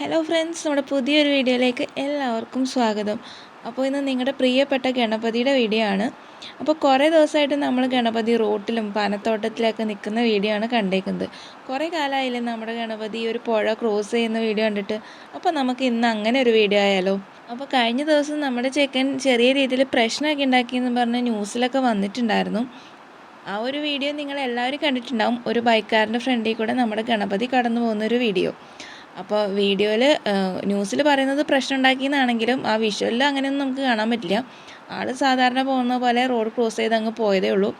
Hello friends നമ്മുടെ പുതിയൊരു വീഡിയോയിലേക്ക് എല്ലാവർക്കും സ്വാഗതം. അപ്പോൾ ഇന്ന് നിങ്ങളുടെ പ്രിയപ്പെട്ട ഗണപതിയുടെ വീഡിയോ ആണ്. അപ്പോൾ കുറേ ദിവസമായിട്ട് നമ്മൾ ഗണപതി റോട്ടിലും പനത്തോട്ടത്തിലൊക്കെ നിൽക്കുന്ന വീഡിയോ ആണ് കണ്ടേക്കുന്നത്. കുറേ കാലമായില്ലേ നമ്മുടെ ഗണപതി ഒരു പുഴ ക്രോസ് ചെയ്യുന്ന വീഡിയോ കണ്ടിട്ട്. അപ്പോൾ നമുക്ക് ഇന്ന് അങ്ങനെ ഒരു വീഡിയോ ആയാലോ? അപ്പോൾ കഴിഞ്ഞ ദിവസം നമ്മുടെ ചെക്കൻ ചെറിയ രീതിയിൽ പ്രശ്നമൊക്കെ ഉണ്ടാക്കിയെന്ന് പറഞ്ഞ് ന്യൂസിലൊക്കെ വന്നിട്ടുണ്ടായിരുന്നു. ആ ഒരു വീഡിയോ നിങ്ങൾ എല്ലാവരും കണ്ടിട്ടുണ്ടാവും. ഒരു ബൈക്കാരന്റെ ഫ്രണ്ടിൽ കൂടെ നമ്മുടെ ഗണപതി കടന്നു പോകുന്ന ഒരു വീഡിയോ. അപ്പോൾ വീഡിയോയിൽ ന്യൂസിൽ പറയുന്നത് പ്രശ്നം ഉണ്ടാക്കിയെന്നാണെങ്കിലും ആ വിഷ്വലിൽ അങ്ങനെയൊന്നും നമുക്ക് കാണാൻ പറ്റില്ല. ആൾ സാധാരണ പോകുന്ന പോലെ റോഡ് ക്രോസ് ചെയ്ത് അങ്ങ് പോയതേ ഉള്ളൂ.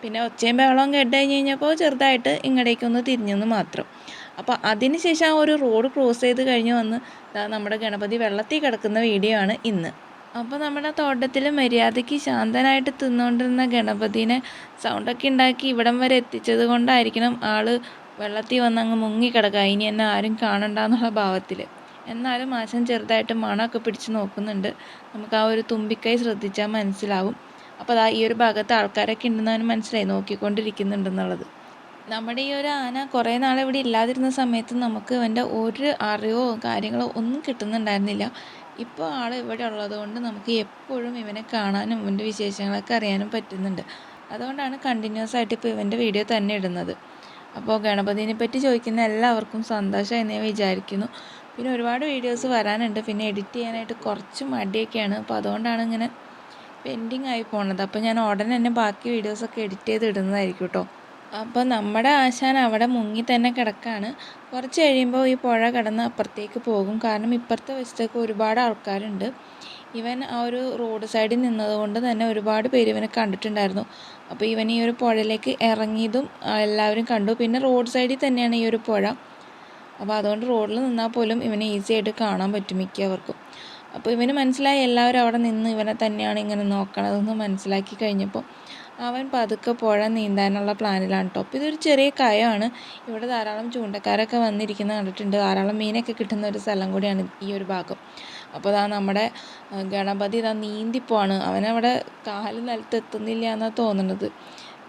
പിന്നെ ഒച്ചയും ബഹളവും കേട്ട് കഴിഞ്ഞ് കഴിഞ്ഞപ്പോൾ ചെറുതായിട്ട് ഇങ്ങടേക്കൊന്ന് തിരിഞ്ഞെന്ന് മാത്രം. അപ്പോൾ അതിന് ശേഷം ആ ഒരു റോഡ് ക്രോസ് ചെയ്ത് കഴിഞ്ഞ് വന്ന് നമ്മുടെ ഗണപതി വെള്ളത്തിൽ കിടക്കുന്ന വീഡിയോ ആണ് ഇന്ന്. അപ്പോൾ നമ്മുടെ തോട്ടത്തിൽ മര്യാദയ്ക്ക് ശാന്തനായിട്ട് തിന്നുകൊണ്ടിരുന്ന ഗണപതിനെ സൗണ്ടൊക്കെ ഉണ്ടാക്കി ഇവിടം വരെ എത്തിച്ചത് കൊണ്ടായിരിക്കണം ആൾ വെള്ളത്തിൽ വന്ന് അങ്ങ് മുങ്ങിക്കിടക്കുക. ഇനി എന്നെ ആരും കാണണ്ട എന്നുള്ള ഭാവത്തിൽ എന്നാലും ആശൻ ചെറുതായിട്ട് മണമൊക്കെ പിടിച്ച് നോക്കുന്നുണ്ട്. നമുക്ക് ആ ഒരു തുമ്പിക്കൈ ശ്രദ്ധിച്ചാൽ മനസ്സിലാവും. അപ്പോൾ അതാ ഈ ഒരു ഭാഗത്ത് ആൾക്കാരൊക്കെ ഉണ്ടെന്ന് മനസ്സിലായി. നോക്കിക്കൊണ്ടിരിക്കുന്നുണ്ടെന്നുള്ളത്. നമ്മുടെ ഈ ഒരു ആന കുറേ നാൾ ഇവിടെ ഇല്ലാതിരുന്ന സമയത്ത് നമുക്ക് അവന്റെ ഒരു അറിവോ കാര്യങ്ങളോ ഒന്നും കിട്ടുന്നുണ്ടായിരുന്നില്ല. ഇപ്പോൾ ആൾ ഇവിടെ ഉള്ളതുകൊണ്ട് നമുക്ക് എപ്പോഴും ഇവനെ കാണാനും ഇവന്റെ വിശേഷങ്ങളൊക്കെ അറിയാനും പറ്റുന്നുണ്ട്. അതുകൊണ്ടാണ് കണ്ടിന്യൂസ് ആയിട്ട് ഇപ്പോൾ ഇവന്റെ വീഡിയോ തന്നെ ഇടുന്നത്. അപ്പോൾ ഗണപതിനെ പറ്റി ചോദിക്കുന്ന എല്ലാവർക്കും സന്തോഷമായി ഞാൻ വിചാരിക്കുന്നു. പിന്നെ ഒരുപാട് വീഡിയോസ് വരാനുണ്ട്. പിന്നെ എഡിറ്റ് ചെയ്യാനായിട്ട് കുറച്ച് മടിയൊക്കെയാണ്. അപ്പോൾ അതുകൊണ്ടാണ് ഇങ്ങനെ പെൻഡിങ് ആയി പോണത്. അപ്പോൾ ഞാൻ ഉടനെ തന്നെ ബാക്കി വീഡിയോസൊക്കെ എഡിറ്റ് ചെയ്ത് ഇടുന്നതായിരിക്കും കേട്ടോ. അപ്പോൾ നമ്മുടെ ആശാൻ അവിടെ മുങ്ങി തന്നെ കിടക്കാണ്. കുറച്ച് കഴിയുമ്പോൾ ഈ പുഴ കടന്ന് അപ്പുറത്തേക്ക് പോകും. കാരണം ഇപ്പുറത്തെ വശത്തേക്ക് ഒരുപാട് ആൾക്കാരുണ്ട്. ഇവൻ ആ ഒരു റോഡ് സൈഡിൽ നിന്നതുകൊണ്ട് തന്നെ ഒരുപാട് പേര് ഇവനെ കണ്ടിട്ടുണ്ടായിരുന്നു. അപ്പോൾ ഇവൻ ഈ ഒരു പുഴയിലേക്ക് ഇറങ്ങിയതും എല്ലാവരും കണ്ടു. പിന്നെ റോഡ് സൈഡിൽ തന്നെയാണ് ഈ ഒരു പുഴ. അപ്പോൾ അതുകൊണ്ട് റോഡിൽ നിന്നാൽ പോലും ഇവനെ ഈസി ആയിട്ട് കാണാൻ പറ്റും മിക്കവർക്കും. അപ്പോൾ ഇവന് മനസ്സിലായി എല്ലാവരും അവിടെ നിന്ന് ഇവനെ തന്നെയാണ് ഇങ്ങനെ നോക്കണതെന്ന് മനസ്സിലാക്കി കഴിഞ്ഞപ്പോൾ അവൻ പതുക്കെ പുഴ നീന്താനുള്ള പ്ലാനിലാണ് കേട്ടോ അപ്പോൾ ഇതൊരു ചെറിയ കയമാണ്. ഇവിടെ ധാരാളം ചൂണ്ടക്കാരൊക്കെ വന്നിരിക്കുന്നത് കണ്ടിട്ടുണ്ട്. ധാരാളം മീനൊക്കെ കിട്ടുന്ന ഒരു സ്ഥലം കൂടിയാണ് ഈ ഒരു ഭാഗം. അപ്പോൾ ഇതാ നമ്മുടെ ഗണപതി ഇതാ നീന്തിപ്പോവാണ് അവനവിടെ കാൽ നിലത്ത് എത്തുന്നില്ല എന്നാണ് തോന്നുന്നത്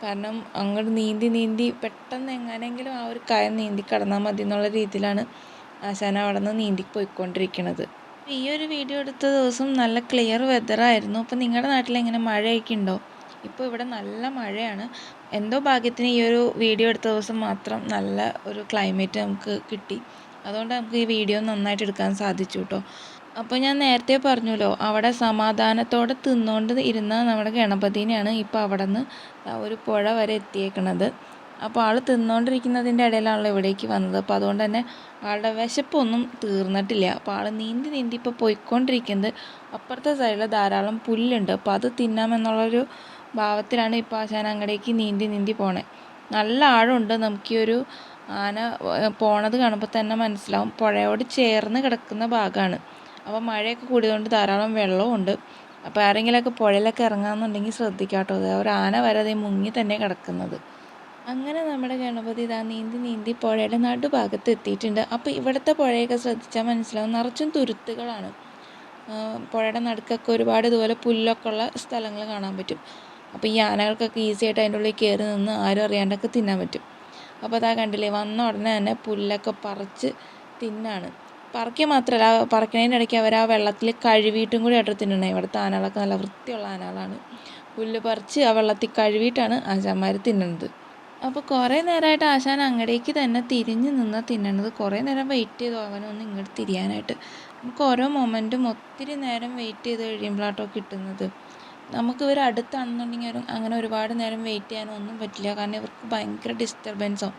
കാരണം അങ്ങോട്ട് നീന്തി നീന്തി പെട്ടെന്ന് എങ്ങനെയെങ്കിലും ആ ഒരു കയം നീന്തി കടന്നാൽ മതി എന്നുള്ള രീതിയിലാണ് ആശാന അവിടെ നിന്ന് നീന്തി പോയിക്കൊണ്ടിരിക്കുന്നത് ഈ ഒരു വീഡിയോ എടുത്ത ദിവസം നല്ല ക്ലിയർ വെതറായിരുന്നു അപ്പോൾ നിങ്ങളുടെ നാട്ടിൽ എങ്ങനെ മഴയൊക്കെ ഉണ്ടോ? ഇപ്പോൾ ഇവിടെ നല്ല മഴയാണ്. എന്തോ ഭാഗ്യത്തിന് ഈ ഒരു വീഡിയോ എടുത്ത ദിവസം മാത്രം നല്ല ഒരു ക്ലൈമറ്റ് നമുക്ക് കിട്ടി. അതുകൊണ്ട് നമുക്ക് ഈ വീഡിയോ നന്നായിട്ട് എടുക്കാൻ സാധിച്ചു കേട്ടോ അപ്പോൾ ഞാൻ നേരത്തെ പറഞ്ഞല്ലോ അവിടെ സമാധാനത്തോടെ തിന്നുകൊണ്ട് ഇരുന്ന നമ്മുടെ ഗണപതിനെയാണ് ഇപ്പോൾ അവിടെ നിന്ന് ഒരു പുഴ വരെ എത്തിയേക്കണത്. അപ്പോൾ ആൾ തിന്നുകൊണ്ടിരിക്കുന്നതിന്റെ ഇടയിലാണല്ലോ ഇവിടേക്ക് വന്നത്. അപ്പോൾ അതുകൊണ്ട് തന്നെ ആളുടെ വിശപ്പൊന്നും തീർന്നിട്ടില്ല. അപ്പോൾ ആൾ നീന്തി നീന്തി ഇപ്പോൾ പോയിക്കൊണ്ടിരിക്കുന്നത് അപ്പുറത്തെ സൈഡിൽ ധാരാളം പുല്ലുണ്ട്. അപ്പോൾ അത് തിന്നാമെന്നുള്ളൊരു ഭാവത്തിലാണ് ഇപ്പോൾ ആശാൻ അങ്ങടേക്ക് നീന്തി നീന്തി പോണേ. നല്ല ആഴമുണ്ട് നമുക്ക് ഈ ഒരു ആന പോണത് കാണുമ്പോൾ തന്നെ മനസ്സിലാവും. പുഴയോട് ചേർന്ന് കിടക്കുന്ന ഭാഗമാണ് അപ്പോൾ മഴയൊക്കെ കൂടിയതുകൊണ്ട് ധാരാളം വെള്ളമുണ്ട് അപ്പോൾ ആരെങ്കിലുമൊക്കെ പുഴയിലൊക്കെ ഇറങ്ങാമെന്നുണ്ടെങ്കിൽ ശ്രദ്ധിക്കാട്ടോ. അതായത് ഒരു ആന വരെ അതേ മുങ്ങി തന്നെ കിടക്കുന്നത്. അങ്ങനെ നമ്മുടെ ഗണപതി ഇതാ നീന്തി നീന്തി പുഴയുടെ നടുഭാഗത്ത് എത്തിയിട്ടുണ്ട്. അപ്പോൾ ഇവിടുത്തെ പുഴയൊക്കെ ശ്രദ്ധിച്ചാൽ മനസ്സിലാവും. നിറച്ചും തുരുത്തുകളാണ്. പുഴയുടെ നടുക്കൊക്കെ ഒരുപാട് ഇതുപോലെ പുല്ലൊക്കെ ഉള്ള സ്ഥലങ്ങൾ കാണാൻ പറ്റും. അപ്പോൾ ഈ ആനകൾക്കൊക്കെ ഈസി ആയിട്ട് അതിന്റെ ഉള്ളിൽ കയറി നിന്ന് ആരും അറിയാണ്ടൊക്കെ തിന്നാൻ പറ്റും. അപ്പോൾ അതാ കണ്ടില്ലേ വന്ന ഉടനെ തന്നെ പുല്ലൊക്കെ പറിച്ച് തിന്നാണ്. പറക്കുക മാത്രമല്ല പറിക്കണതിന്റെ ഇടയ്ക്ക് അവർ ആ വെള്ളത്തിൽ കഴുകിയിട്ടും കൂടി ആയിട്ട് തിന്നണേ. ഇവിടുത്തെ ആനകളൊക്കെ നല്ല വൃത്തിയുള്ള ആനകളാണ്. പുല്ല് പറിച്ച് ആ വെള്ളത്തിൽ കഴുകിയിട്ടാണ് ആശാന്മാർ തിന്നുന്നത് അപ്പോൾ കുറേ നേരമായിട്ട് ആശാൻ അങ്ങടേക്ക് തന്നെ തിരിഞ്ഞ് നിന്ന് തിന്നണത്. കുറേ നേരം വെയിറ്റ് ചെയ്തു അവനൊന്ന് ഇങ്ങോട്ട് തിരിയാനായിട്ട്. നമുക്ക് ഓരോ മൊമെന്റും ഒത്തിരി നേരം വെയിറ്റ് ചെയ്ത് കഴിയുമ്പോഴാട്ടോ കിട്ടുന്നത്. നമുക്ക് ഇവർ അടുത്താണെന്നുണ്ടെങ്കിൽ അങ്ങനെ ഒരുപാട് നേരം വെയിറ്റ് ചെയ്യാനോ ഒന്നും പറ്റില്ല. കാരണം ഇവർക്ക് ഭയങ്കര ഡിസ്റ്റർബൻസോ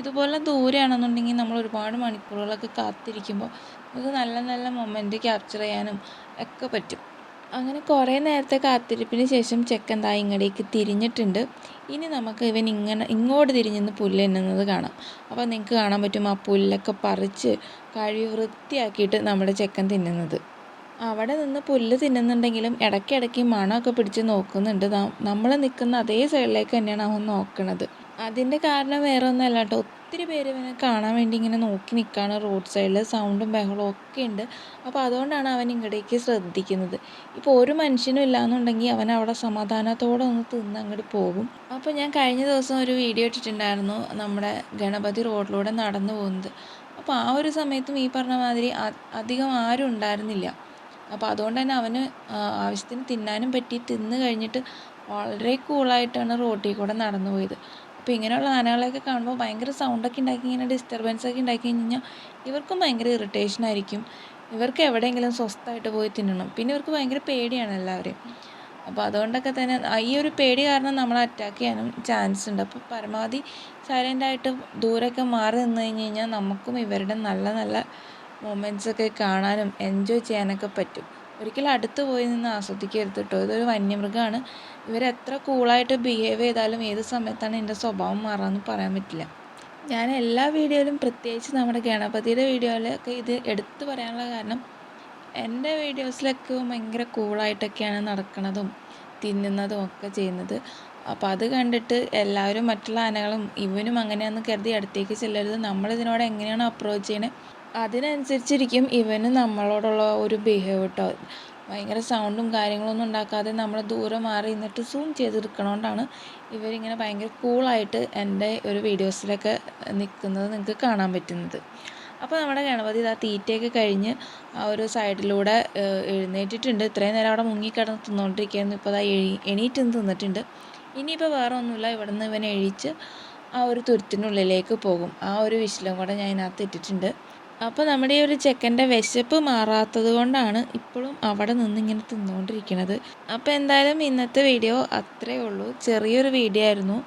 ഇതുപോലെ ദൂരെയാണെന്നുണ്ടെങ്കിൽ നമ്മൾ ഒരുപാട് മണിക്കൂറുകളൊക്കെ കാത്തിരിക്കുമ്പോൾ നമുക്ക് നല്ല നല്ല മൊമെന്റ് ക്യാപ്ചർ ചെയ്യാനും ഒക്കെ പറ്റും. അങ്ങനെ കുറേ നേരത്തെ കാത്തിരിപ്പിന് ശേഷം ചെക്കൻ ദാ ഇങ്ങടേക്ക് തിരിഞ്ഞിട്ടുണ്ട്. ഇനി നമുക്ക് ഇവൻ ഇങ്ങനെ ഇങ്ങോട്ട് തിരിഞ്ഞെന്ന് പുല്ല് കാണാം. അപ്പോൾ നിങ്ങൾക്ക് കാണാൻ പറ്റും ആ പുല്ലൊക്കെ പറിച്ച് കഴുകി വൃത്തിയാക്കിയിട്ട് നമ്മുടെ ചെക്കൻ തിന്നുന്നത്. അവിടെ നിന്ന് പുല്ല് തിന്നുന്നുണ്ടെങ്കിലും ഇടയ്ക്കിടയ്ക്ക് മണമൊക്കെ പിടിച്ച് നോക്കുന്നുണ്ട്. നമ്മൾ നിൽക്കുന്ന അതേ സൈഡിലേക്ക് തന്നെയാണ് അവൻ നോക്കണത്. അതിന്റെ കാരണം വേറെ ഒന്നുമല്ല കേട്ടോ. ഒത്തിരി പേര് ഇവനെ കാണാൻ വേണ്ടി ഇങ്ങനെ നോക്കി നിൽക്കുകയാണ് റോഡ് സൈഡിൽ സൗണ്ടും ബഹളവും ഒക്കെ ഉണ്ട്. അപ്പോൾ അതുകൊണ്ടാണ് അവൻ ഇങ്ങടേക്ക് ശ്രദ്ധിക്കുന്നത്. ഇപ്പോൾ ഒരു മനുഷ്യനും ഇല്ലാന്നുണ്ടെങ്കിൽ അവൻ അവിടെ സമാധാനത്തോടെ ഒന്ന് തിന്ന് അങ്ങോട്ട് പോകും. അപ്പോൾ ഞാൻ കഴിഞ്ഞ ദിവസം ഒരു വീഡിയോ ഇട്ടിട്ടുണ്ടായിരുന്നു നമ്മുടെ ഗണപതി റോഡിലൂടെ നടന്നു പോകുന്നത്. അപ്പോൾ ആ ഒരു സമയത്തും ഈ പറഞ്ഞ മാതിരി അധികം ആരും ഉണ്ടായിരുന്നില്ല. അപ്പോൾ അതുകൊണ്ട് തന്നെ അവന് ആവശ്യത്തിന് തിന്നാനും പറ്റി. തിന്ന് കഴിഞ്ഞിട്ട് വളരെ കൂളായിട്ടാണ് റോട്ടിൽ കൂടെ നടന്നു പോയത്. അപ്പോൾ ഇങ്ങനെയുള്ള ആനകളെയൊക്കെ കാണുമ്പോൾ ഭയങ്കര സൗണ്ടൊക്കെ ഉണ്ടാക്കി ഇങ്ങനെ ഡിസ്റ്റർബൻസ് ഒക്കെ ഉണ്ടാക്കി കഴിഞ്ഞാൽ ഇവർക്കും ഭയങ്കര ഇറിറ്റേഷൻ ആയിരിക്കും. ഇവർക്ക് എവിടെയെങ്കിലും സ്വസ്ഥമായിട്ട് പോയി തിന്നണം. പിന്നെ ഇവർക്ക് ഭയങ്കര പേടിയാണ് എല്ലാവരെയും. അപ്പോൾ അതുകൊണ്ടൊക്കെ തന്നെ ഈ ഒരു പേടി കാരണം നമ്മൾ അറ്റാക്ക് ചെയ്യാനും ചാൻസ് ഉണ്ട്. അപ്പോൾ പരമാവധി സൈലന്റായിട്ട് ദൂരമൊക്കെ മാറി നിന്ന് കഴിഞ്ഞ് കഴിഞ്ഞാൽ നമുക്കും ഇവരുടെ നല്ല നല്ല മൊമെന്റ്സൊക്കെ കാണാനും എൻജോയ് ചെയ്യാനൊക്കെ പറ്റും. ഒരിക്കലും അടുത്ത് പോയി നിന്ന് ആസ്വദിക്കരുത് കേട്ടോ ഇതൊരു വന്യമൃഗമാണ്. ഇവരെത്ര കൂളായിട്ട് ബിഹേവ് ചെയ്താലും ഏത് സമയത്താണ് എന്റെ സ്വഭാവം മാറാമെന്ന് പറയാൻ പറ്റില്ല. ഞാൻ എല്ലാ വീഡിയോയിലും പ്രത്യേകിച്ച് നമ്മുടെ ഗണപതിയുടെ വീഡിയോയിലൊക്കെ ഇത് എടുത്തു പറയാനുള്ള കാരണം എന്റെ വീഡിയോസിലൊക്കെ ഭയങ്കര കൂളായിട്ടൊക്കെയാണ് നടക്കുന്നതും തിന്നുന്നതും ഒക്കെ ചെയ്യുന്നത്. അപ്പോൾ അത് കണ്ടിട്ട് എല്ലാവരും മറ്റുള്ള ആനകളും ഇവനും അങ്ങനെയാണെന്ന് കരുതി അടുത്തേക്ക് ചെല്ലരുത്. നമ്മളിതിനോട് എങ്ങനെയാണ് അപ്രോച്ച് ചെയ്യണത് അതിനനുസരിച്ചിരിക്കും. ഇവന് നമ്മളോടുള്ള ഒരു ബിഹേവ് കേട്ടോ ഭയങ്കര സൗണ്ടും കാര്യങ്ങളൊന്നും ഉണ്ടാക്കാതെ നമ്മൾ ദൂരെ മാറി നിന്നിട്ട് സൂം ചെയ്തെടുക്കണോണ്ടാണ് ഇവരിങ്ങനെ ഭയങ്കര കൂളായിട്ട് എന്റെ ഒരു വീഡിയോസിലൊക്കെ നിൽക്കുന്നത് നിങ്ങൾക്ക് കാണാൻ പറ്റുന്നത്. അപ്പോൾ നമ്മുടെ ഗണപതി ഇതാ തീറ്റയൊക്കെ കഴിഞ്ഞ് ആ ഒരു സൈഡിലൂടെ എഴുന്നേറ്റിട്ടുണ്ട്. ഇത്രയും നേരം അവിടെ മുങ്ങിക്കിടന്ന് തിന്നുകൊണ്ടിരിക്കുകയായിരുന്നു ഇപ്പോൾ അതാ എഴി എണീറ്റ് തിന്നിട്ടുണ്ട്. ഇനിയിപ്പോൾ വേറെ ഒന്നുമില്ല. ഇവിടെ നിന്ന് ഇവനെ എഴിച്ച് ആ ഒരു തുരുത്തിനുള്ളിലേക്ക് പോകും. ആ ഒരു വിശലും കൂടെ ഞാൻ ഇതിനകത്ത് ഇട്ടിട്ടുണ്ട്. അപ്പോൾ നമ്മുടെ ഈ ഒരു ചെക്കന്റെ വിശപ്പ് മാറാത്തത് കൊണ്ടാണ് ഇപ്പോഴും അവിടെ നിന്ന് ഇങ്ങനെ തിന്നുകൊണ്ടിരിക്കുന്നത് അപ്പോൾ എന്തായാലും ഇന്നത്തെ വീഡിയോ അത്രയേ ഉള്ളൂ. ചെറിയൊരു വീഡിയോ ആയിരുന്നു.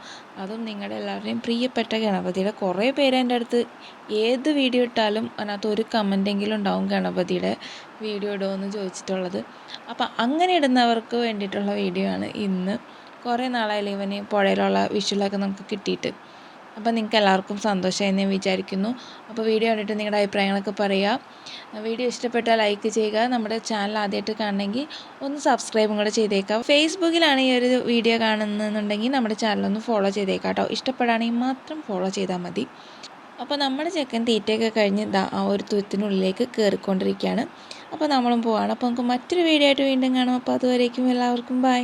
അതും നിങ്ങളുടെ എല്ലാവരുടെയും പ്രിയപ്പെട്ട ഗണപതിയുടെ കുറേ പേര് എന്റെ അടുത്ത് ഏത് വീഡിയോ ഇട്ടാലും അതിനകത്ത് ഒരു കമന്റെങ്കിലും ഉണ്ടാവും ഗണപതിയുടെ വീഡിയോ ഇടുമെന്ന് ചോദിച്ചിട്ടുള്ളത്. അപ്പോൾ അങ്ങനെ ഇടുന്നവർക്ക് വേണ്ടിയിട്ടുള്ള വീഡിയോ ആണ് ഇന്ന്. കുറേ നാളായാലും ഇവന് പുഴയിലുള്ള വിഷുലൊക്കെ നമുക്ക് കിട്ടിയിട്ട്. അപ്പോൾ നിങ്ങൾക്ക് എല്ലാവർക്കും സന്തോഷമായി ഞാൻ വിചാരിക്കുന്നു. അപ്പോൾ വീഡിയോ കണ്ടിട്ട് നിങ്ങളുടെ അഭിപ്രായങ്ങളൊക്കെ പറയുക വീഡിയോ ഇഷ്ടപ്പെട്ടാൽ ലൈക്ക് ചെയ്യുക. നമ്മുടെ ചാനൽ ആദ്യമായിട്ട് കാണണമെങ്കിൽ ഒന്ന് സബ്സ്ക്രൈബും കൂടെ ചെയ്തേക്കാം ഫേസ്ബുക്കിലാണ് ഈ ഒരു വീഡിയോ കാണുന്നുണ്ടെങ്കിൽ നമ്മുടെ ചാനലൊന്ന് ഫോളോ ചെയ്തേക്കാം കേട്ടോ. ഇഷ്ടപ്പെടുകയാണെങ്കിൽ മാത്രം ഫോളോ ചെയ്താൽ മതി. അപ്പോൾ നമ്മുടെ ചെക്കൻ തീറ്റയൊക്കെ കഴിഞ്ഞ് ആ ഒരു തുരുത്തിനുള്ളിലേക്ക് കയറിക്കൊണ്ടിരിക്കുകയാണ്. അപ്പോൾ നമ്മളും പോവാണ്. അപ്പോൾ നമുക്ക് മറ്റൊരു വീഡിയോ ആയിട്ട് വീണ്ടും കാണാം. അപ്പോൾ അതുവരേക്കും എല്ലാവർക്കും ബൈ